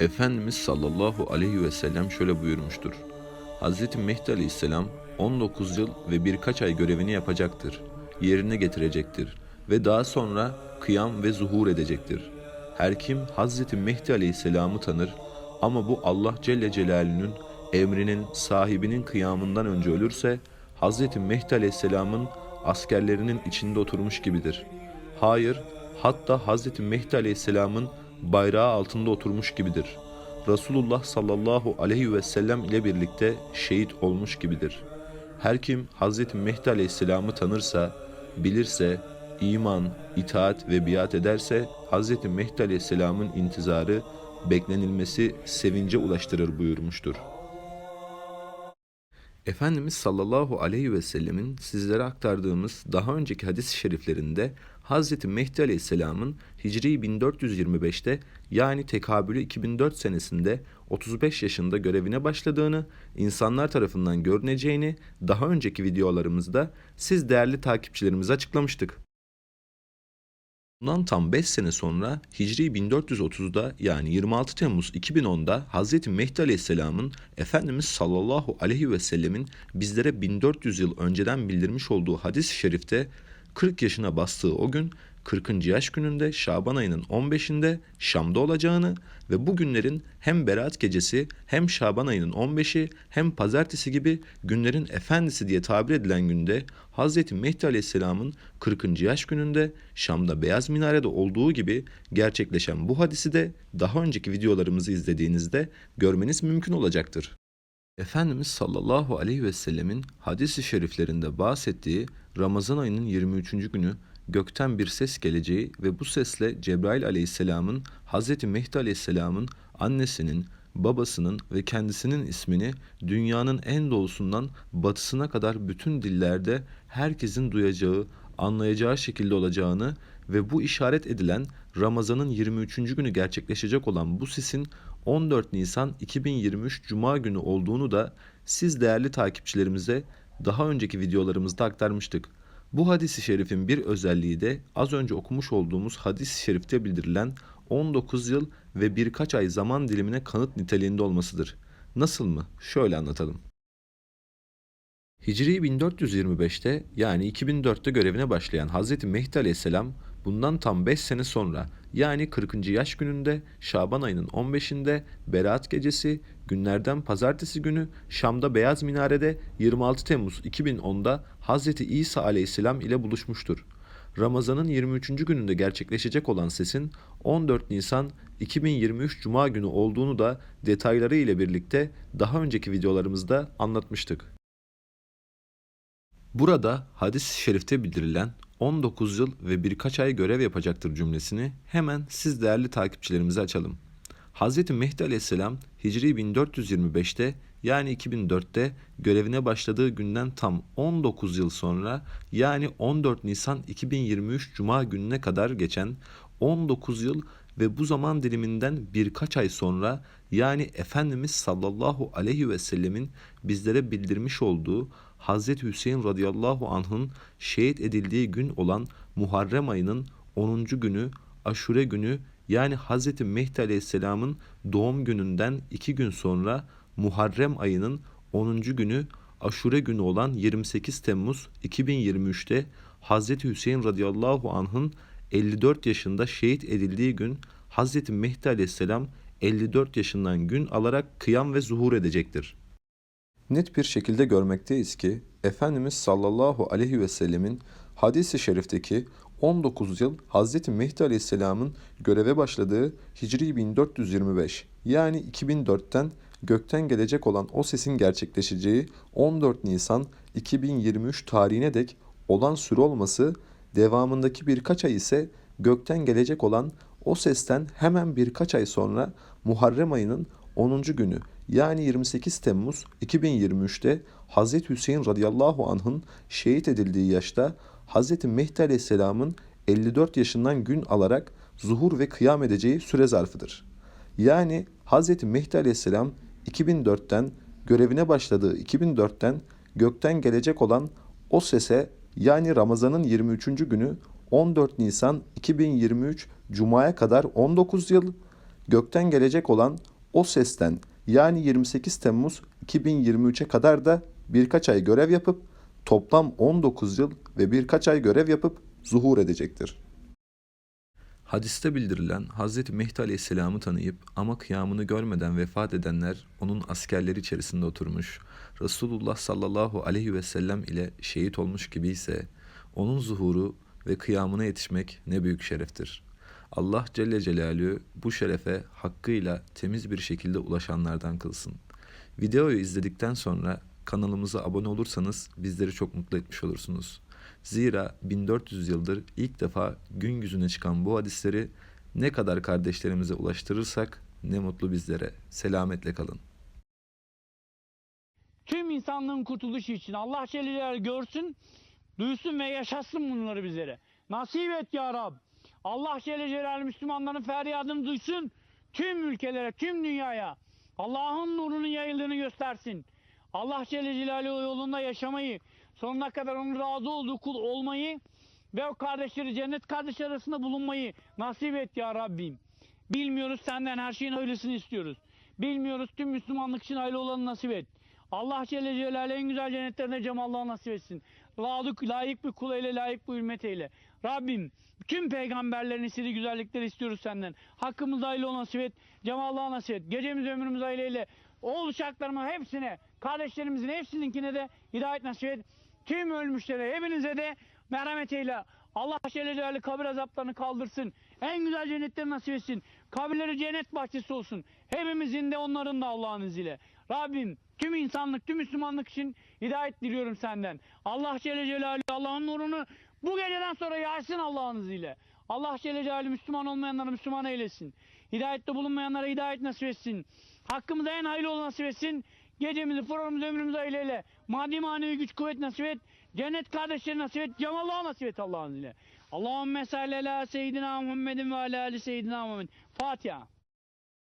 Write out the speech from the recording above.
Efendimiz sallallahu aleyhi ve sellem şöyle buyurmuştur. Hz. Mehdi aleyhisselam 19 yıl ve birkaç ay görevini yapacaktır. Yerine getirecektir ve daha sonra kıyam ve zuhur edecektir. Her kim Hz. Mehdi aleyhisselamı tanır ama bu Allah Celle Celaluhu'nun emrinin sahibinin kıyamından önce ölürse Hz. Mehdi aleyhisselamın askerlerinin içinde oturmuş gibidir. Hayır, hatta Hz. Mehdi aleyhisselamın bayrağı altında oturmuş gibidir. Resulullah sallallahu aleyhi ve sellem ile birlikte şehit olmuş gibidir. Her kim Hz. Mehdi aleyhisselamı tanırsa, bilirse, iman, itaat ve biat ederse Hz. Mehdi aleyhisselamın intizarı, beklenilmesi sevince ulaştırır buyurmuştur. Efendimiz sallallahu aleyhi ve sellemin sizlere aktardığımız daha önceki hadis-i şeriflerinde Hz. Mehdi aleyhisselamın Hicri 1425'te yani tekabülü 2004 senesinde 35 yaşında görevine başladığını, insanlar tarafından görüneceğini daha önceki videolarımızda siz değerli takipçilerimize açıklamıştık. Bundan tam 5 sene sonra Hicri 1430'da yani 26 Temmuz 2010'da Hz. Mehdi Aleyhisselam'ın Efendimiz sallallahu aleyhi ve sellemin bizlere 1400 yıl önceden bildirmiş olduğu hadis-i şerifte 40 yaşına bastığı o gün 40. yaş gününde Şaban ayının 15'inde Şam'da olacağını ve bu günlerin hem Berat gecesi hem Şaban ayının 15'i hem pazartesi gibi günlerin efendisi diye tabir edilen günde Hz. Mehdi Aleyhisselam'ın 40. yaş gününde Şam'da Beyaz Minare'de olduğu gibi gerçekleşen bu hadisi de daha önceki videolarımızı izlediğinizde görmeniz mümkün olacaktır. Efendimiz sallallahu aleyhi ve sellemin hadis-i şeriflerinde bahsettiği Ramazan ayının 23. günü gökten bir ses geleceği ve bu sesle Cebrail aleyhisselamın Hz. Mehdi aleyhisselamın annesinin, babasının ve kendisinin ismini dünyanın en doğusundan batısına kadar bütün dillerde herkesin duyacağı, anlayacağı şekilde olacağını ve bu işaret edilen Ramazan'ın 23. günü gerçekleşecek olan bu sesin 14 Nisan 2023 Cuma günü olduğunu da siz değerli takipçilerimize daha önceki videolarımızda aktarmıştık. Bu hadisi şerifin bir özelliği de az önce okumuş olduğumuz hadis-i şerifte bildirilen 19 yıl ve birkaç ay zaman dilimine kanıt niteliğinde olmasıdır. Nasıl mı? Şöyle anlatalım. Hicri 1425'te yani 2004'te görevine başlayan Hz. Mehdi Aleyhisselam bundan tam 5 sene sonra yani 40. yaş gününde Şaban ayının 15'inde Berat gecesi günlerden pazartesi günü Şam'da Beyaz Minare'de 26 Temmuz 2010'da Hz. İsa Aleyhisselam ile buluşmuştur. Ramazan'ın 23. gününde gerçekleşecek olan sesin 14 Nisan 2023 Cuma günü olduğunu da detayları ile birlikte daha önceki videolarımızda anlatmıştık. Burada hadis-i şerifte bildirilen 19 yıl ve birkaç ay görev yapacaktır cümlesini hemen siz değerli takipçilerimize açalım. Hz. Mehdi Aleyhisselam Hicri 1425'te yani 2004'te görevine başladığı günden tam 19 yıl sonra yani 14 Nisan 2023 Cuma gününe kadar geçen 19 yıl ve bu zaman diliminden birkaç ay sonra yani Efendimiz sallallahu aleyhi ve sellemin bizlere bildirmiş olduğu Hazreti Hüseyin radıyallahu anh'ın şehit edildiği gün olan Muharrem ayının 10. günü Aşure günü yani Hazreti Mehdi aleyhisselamın doğum gününden iki gün sonra Muharrem ayının 10. günü Aşure günü olan 28 Temmuz 2023'te Hazreti Hüseyin radıyallahu anh'ın 54 yaşında şehit edildiği gün Hazreti Mehdi aleyhisselam 54 yaşından gün alarak kıyam ve zuhur edecektir. Net bir şekilde görmekteyiz ki Efendimiz sallallahu aleyhi ve sellemin hadis-i şerifteki 19 yıl Hazreti Mehdi aleyhisselamın göreve başladığı Hicri 1425 yani 2004'ten gökten gelecek olan o sesin gerçekleşeceği 14 Nisan 2023 tarihine dek olan süre olması devamındaki birkaç ay ise gökten gelecek olan o sesten hemen birkaç ay sonra Muharrem ayının 10. günü yani 28 Temmuz 2023'te Hz. Hüseyin radıyallahu anh'ın şehit edildiği yaşta Hz. Mehdi aleyhisselamın 54 yaşından gün alarak zuhur ve kıyam edeceği süre zarfıdır. Yani Hz. Mehdi aleyhisselam 2004'ten görevine başladığı 2004'ten gökten gelecek olan o sese yani Ramazan'ın 23. günü 14 Nisan 2023 Cuma'ya kadar 19 yıl, gökten gelecek olan o sesten yani 28 Temmuz 2023'e kadar da birkaç ay görev yapıp toplam 19 yıl ve birkaç ay görev yapıp zuhur edecektir. Hadiste bildirilen Hz. Mehdi Aleyhisselam'ı tanıyıp ama kıyamını görmeden vefat edenler onun askerleri içerisinde oturmuş, Resulullah sallallahu aleyhi ve sellem ile şehit olmuş gibi ise onun zuhuru ve kıyamına yetişmek ne büyük şereftir. Allah Celle Celaluhu bu şerefe hakkıyla temiz bir şekilde ulaşanlardan kılsın. Videoyu izledikten sonra kanalımıza abone olursanız bizleri çok mutlu etmiş olursunuz. Zira 1400 yıldır ilk defa gün yüzüne çıkan bu hadisleri ne kadar kardeşlerimize ulaştırırsak ne mutlu bizlere. Selametle kalın. tüm insanlığın kurtuluşu için Allah Celle görsün, duysun ve yaşatsın bunları bizlere. Nasip et ya Rab. Allah Celle Celaluhu Müslümanların feryadını duysun, tüm ülkelere, tüm dünyaya Allah'ın nurunun yayıldığını göstersin. Allah Celle Celaluhu yolunda yaşamayı, sonuna kadar onun razı olduğu kul olmayı ve o kardeşleri cennet kardeşleri arasında bulunmayı nasip et ya Rabbim. Bilmiyoruz senden her şeyin hayırlısını istiyoruz. Bilmiyoruz tüm Müslümanlık için hayırlı olanı nasip et. Allah Celle Celaluhu en güzel cennetlerine cemallahu nasip etsin. Layık, layık bir kul eyle, layık bir ümmet eyle. Rabbim tüm peygamberlerin istediği güzellikleri istiyoruz senden. Hakkımızda hayırlı ol nasip et. Cemallahu nasip et. Gecemiz ömrümüz hayırlı eyle. Oğul uşaklarıma hepsine, kardeşlerimizin hepsininkine de hidayet nasip et. Tüm ölmüşlere, hepinize de merhamet eyle. Allah Celle Celaluhu kabir azaplarını kaldırsın. En güzel cennetleri nasip etsin. Kabirleri cennet bahçesi olsun. Hepimizin de onların da Allah'ın izniyle. Rabbim tüm insanlık, tüm Müslümanlık için hidayet diliyorum senden. Allah Celle Celaluhu Allah'ın nurunu bu geceden sonra yaysın Allah'ın izniyle. Allah Celle Celaluhu Müslüman olmayanları Müslüman eylesin. Hidayette bulunmayanlara hidayet nasip etsin. Hakkımıza en hayırlı olanı nasip etsin. Gecemizi, programımızı, ömrümüzü eyleyle. Maddi manevi güç kuvvet nasip et. Cennet kardeşleri nasip et. Cemallah nasip et Allah'ın izniyle. Allahümme salli ala seyyidina Muhammedin ve ala ali seyyidina Muhammed. Fatiha.